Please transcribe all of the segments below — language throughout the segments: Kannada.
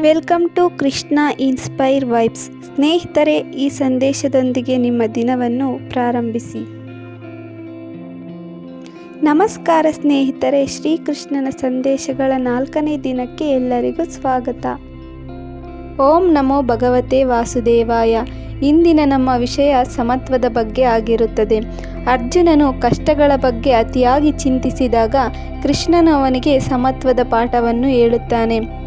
Welcome to Krishna inspire vibes. ಸ್ನೇಹಿತರೆ, ಈ ಸಂದೇಶದೊಂದಿಗೆ ನಿಮ್ಮ ದಿನವನ್ನು ಪ್ರಾರಂಭಿಸಿ. ನಮಸ್ಕಾರ ಸ್ನೇಹಿತರೆ, ಶ್ರೀಕೃಷ್ಣನ ಸಂದೇಶಗಳ ನಾಲ್ಕನೇ ದಿನಕ್ಕೆ ಎಲ್ಲರಿಗೂ ಸ್ವಾಗತ. ಓಂ ನಮೋ ಭಗವತೆ ವಾಸುದೇವಾಯ. ಇಂದಿನ ನಮ್ಮ ವಿಷಯ ಸಮತ್ವದ ಬಗ್ಗೆ ಆಗಿರುತ್ತದೆ. ಅರ್ಜುನನು ಕಷ್ಟಗಳ ಬಗ್ಗೆ ಅತಿಯಾಗಿ ಚಿಂತಿಸಿದಾಗ ಕೃಷ್ಣನು ಅವನಿಗೆ ಸಮತ್ವದ ಪಾಠವನ್ನು ಹೇಳುತ್ತಾನೆ.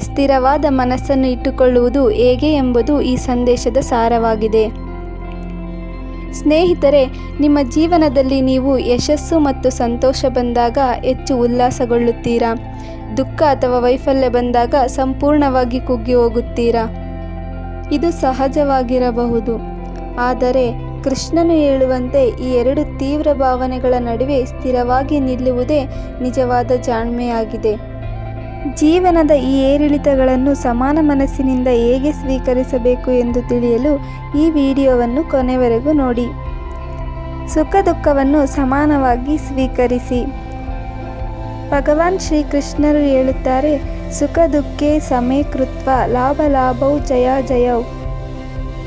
ಸ್ಥಿರವಾದ ಮನಸ್ಸನ್ನು ಇಟ್ಟುಕೊಳ್ಳುವುದು ಹೇಗೆ ಎಂಬುದು ಈ ಸಂದೇಶದ ಸಾರವಾಗಿದೆ. ಸ್ನೇಹಿತರೆ, ನಿಮ್ಮ ಜೀವನದಲ್ಲಿ ನೀವು ಯಶಸ್ಸು ಮತ್ತು ಸಂತೋಷ ಬಂದಾಗ ಹೆಚ್ಚು ಉಲ್ಲಾಸಗೊಳ್ಳುತ್ತೀರಾ? ದುಃಖ ಅಥವಾ ವೈಫಲ್ಯ ಬಂದಾಗ ಸಂಪೂರ್ಣವಾಗಿ ಕುಗ್ಗಿ ಹೋಗುತ್ತೀರಾ ಇದು ಸಹಜವಾಗಿರಬಹುದು. ಆದರೆ, ಕೃಷ್ಣನು ಹೇಳುವಂತೆ ಈ ಎರಡು ತೀವ್ರ ಭಾವನೆಗಳ ನಡುವೆ ಸ್ಥಿರವಾಗಿ ನಿಲ್ಲುವುದೇ ನಿಜವಾದ ಜಾಣ್ಮೆಯಾಗಿದೆ. ಜೀವನದ ಈ ಏರಿಳಿತಗಳನ್ನು ಸಮಾನ ಮನಸ್ಸಿನಿಂದ ಹೇಗೆ ಸ್ವೀಕರಿಸಬೇಕು ಎಂದು ತಿಳಿಯಲು ಈ ವಿಡಿಯೋವನ್ನು ಕೊನೆವರೆಗೂ ನೋಡಿ. ಸುಖ ದುಃಖವನ್ನು ಸಮಾನವಾಗಿ ಸ್ವೀಕರಿಸಿ. ಭಗವಾನ್ ಶ್ರೀಕೃಷ್ಣರು ಹೇಳುತ್ತಾರೆ, ಸುಖ ದುಃಖೇ ಸಮೇ ಕೃತ್ವ, ಲಾಭ ಲಾಭವು ಜಯ ಜಯವು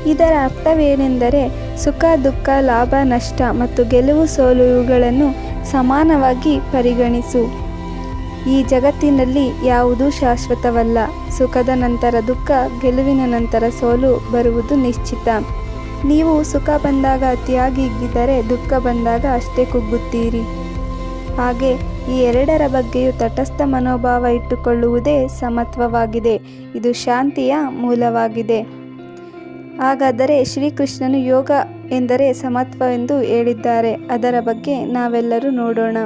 ಇದರ ಅರ್ಥವೇನೆಂದರೆ, ಸುಖ, ದುಃಖ, ಲಾಭ, ನಷ್ಟ ಮತ್ತು ಗೆಲುವು ಸೋಲು ಸಮಾನವಾಗಿ ಪರಿಗಣಿಸು. ಈ ಜಗತ್ತಿನಲ್ಲಿ ಯಾವುದೂ ಶಾಶ್ವತವಲ್ಲ. ಸುಖದ ನಂತರ ದುಃಖ, ಗೆಲುವಿನ ನಂತರ ಸೋಲು ಬರುವುದು ನಿಶ್ಚಿತ. ನೀವು ಸುಖ ಬಂದಾಗ ಅತಿಯಾಗಿ ದುಃಖ ಬಂದಾಗ ಅಷ್ಟೇ ಕುಗ್ಗುತ್ತೀರಿ. ಹಾಗೆ ಈ ಎರಡರ ಬಗ್ಗೆಯೂ ತಟಸ್ಥ ಮನೋಭಾವ ಇಟ್ಟುಕೊಳ್ಳುವುದೇ ಸಮತ್ವವಾಗಿದೆ. ಇದು ಶಾಂತಿಯ ಮೂಲವಾಗಿದೆ. ಹಾಗಾದರೆ ಶ್ರೀಕೃಷ್ಣನು ಯೋಗ ಎಂದರೆ ಸಮತ್ವವೆಂದು ಹೇಳಿದ್ದಾರೆ. ಅದರ ಬಗ್ಗೆ ನಾವೆಲ್ಲರೂ ನೋಡೋಣ.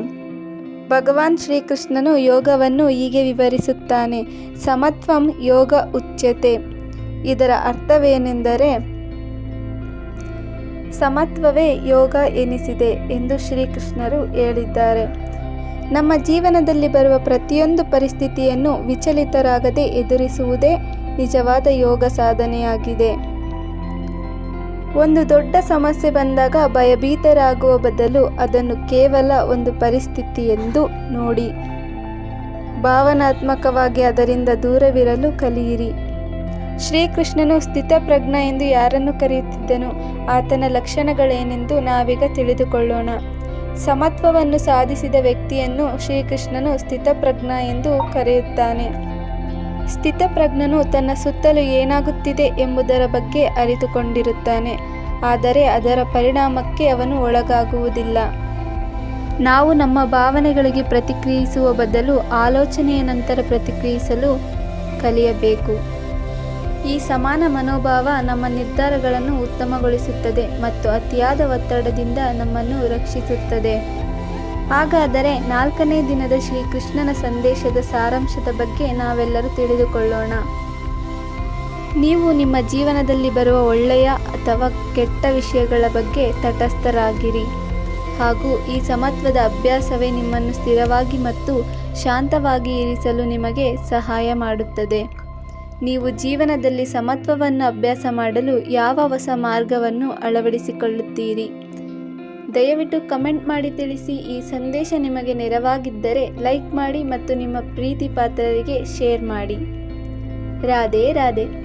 ಭಗವಾನ್ ಶ್ರೀಕೃಷ್ಣನು ಯೋಗವನ್ನು ಹೀಗೆ ವಿವರಿಸುತ್ತಾನೆ, ಸಮತ್ವಂ ಯೋಗ ಉಚ್ಯತೆ. ಇದರ ಅರ್ಥವೇನೆಂದರೆ, ಸಮತ್ವವೇ ಯೋಗ ಎನಿಸಿದೆ ಎಂದು ಶ್ರೀಕೃಷ್ಣರು ಹೇಳಿದ್ದಾರೆ. ನಮ್ಮ ಜೀವನದಲ್ಲಿ ಬರುವ ಪ್ರತಿಯೊಂದು ಪರಿಸ್ಥಿತಿಯನ್ನು ವಿಚಲಿತರಾಗದೆ ಎದುರಿಸುವುದೇ ನಿಜವಾದ ಯೋಗ ಸಾಧನೆಯಾಗಿದೆ. ಒಂದು ದೊಡ್ಡ ಸಮಸ್ಯೆ ಬಂದಾಗ ಭಯಭೀತರಾಗುವ ಬದಲು ಅದನ್ನು ಕೇವಲ ಒಂದು ಪರಿಸ್ಥಿತಿ ಎಂದು ನೋಡಿ. ಭಾವನಾತ್ಮಕವಾಗಿ ಅದರಿಂದ ದೂರವಿರಲು ಕಲಿಯಿರಿ. ಶ್ರೀಕೃಷ್ಣನು ಸ್ಥಿತಪ್ರಜ್ಞ ಎಂದು ಯಾರನ್ನು ಕರೆಯುತ್ತಿದ್ದನು? ಆತನ ಲಕ್ಷಣಗಳೇನೆಂದು ನಾವೀಗ ತಿಳಿದುಕೊಳ್ಳೋಣ. ಸಮತ್ವವನ್ನು ಸಾಧಿಸಿದ ವ್ಯಕ್ತಿಯನ್ನು ಶ್ರೀಕೃಷ್ಣನು ಸ್ಥಿತಪ್ರಜ್ಞ ಎಂದು ಕರೆಯುತ್ತಾನೆ. ಸ್ಥಿತಪ್ರಜ್ಞನು ತನ್ನ ಸುತ್ತಲೂ ಏನಾಗುತ್ತಿದೆ ಎಂಬುದರ ಬಗ್ಗೆ ಅರಿತುಕೊಂಡಿರುತ್ತಾನೆ. ಆದರೆ ಅದರ ಪರಿಣಾಮಕ್ಕೆ ಅವನು ಒಳಗಾಗುವುದಿಲ್ಲ. ನಾವು ನಮ್ಮ ಭಾವನೆಗಳಿಗೆ ಪ್ರತಿಕ್ರಿಯಿಸುವ ಬದಲು ಆಲೋಚನೆಯ ನಂತರ ಪ್ರತಿಕ್ರಿಯಿಸಲು ಕಲಿಯಬೇಕು. ಈ ಸಮಾನ ಮನೋಭಾವ ನಮ್ಮ ನಿರ್ಧಾರಗಳನ್ನು ಉತ್ತಮಗೊಳಿಸುತ್ತದೆ ಮತ್ತು ಅತಿಯಾದ ಒತ್ತಡದಿಂದ ನಮ್ಮನ್ನು ರಕ್ಷಿಸುತ್ತದೆ. ಹಾಗಾದರೆ ನಾಲ್ಕನೇ ದಿನದ ಶ್ರೀಕೃಷ್ಣನ ಸಂದೇಶದ ಸಾರಾಂಶದ ಬಗ್ಗೆ ನಾವೆಲ್ಲರೂ ತಿಳಿದುಕೊಳ್ಳೋಣ. ನೀವು ನಿಮ್ಮ ಜೀವನದಲ್ಲಿ ಬರುವ ಒಳ್ಳೆಯ ಅಥವಾ ಕೆಟ್ಟ ವಿಷಯಗಳ ಬಗ್ಗೆ ತಟಸ್ಥರಾಗಿರಿ. ಹಾಗೂ ಈ ಸಮತ್ವದ ಅಭ್ಯಾಸವೇ ನಿಮ್ಮನ್ನು ಸ್ಥಿರವಾಗಿ ಮತ್ತು ಶಾಂತವಾಗಿ ಇರಿಸಲು ನಿಮಗೆ ಸಹಾಯ ಮಾಡುತ್ತದೆ. ನೀವು ಜೀವನದಲ್ಲಿ ಸಮತ್ವವನ್ನು ಅಭ್ಯಾಸ ಮಾಡಲು ಯಾವ ಹೊಸ ಮಾರ್ಗವನ್ನು ಅಳವಡಿಸಿಕೊಳ್ಳುತ್ತೀರಿ? ದಯವಿಟ್ಟು ಕಮೆಂಟ್ ಮಾಡಿ ತಿಳಿಸಿ ಈ ಸಂದೇಶ ನಿಮಗೆ ನೆರವಾಗಿದ್ದರೆ ಲೈಕ್ ಮಾಡಿ ಮತ್ತು ನಿಮ್ಮ ಪ್ರೀತಿ ಪಾತ್ರರಿಗೆ ಶೇರ್ ಮಾಡಿ. ರಾಧೆ ರಾಧೆ.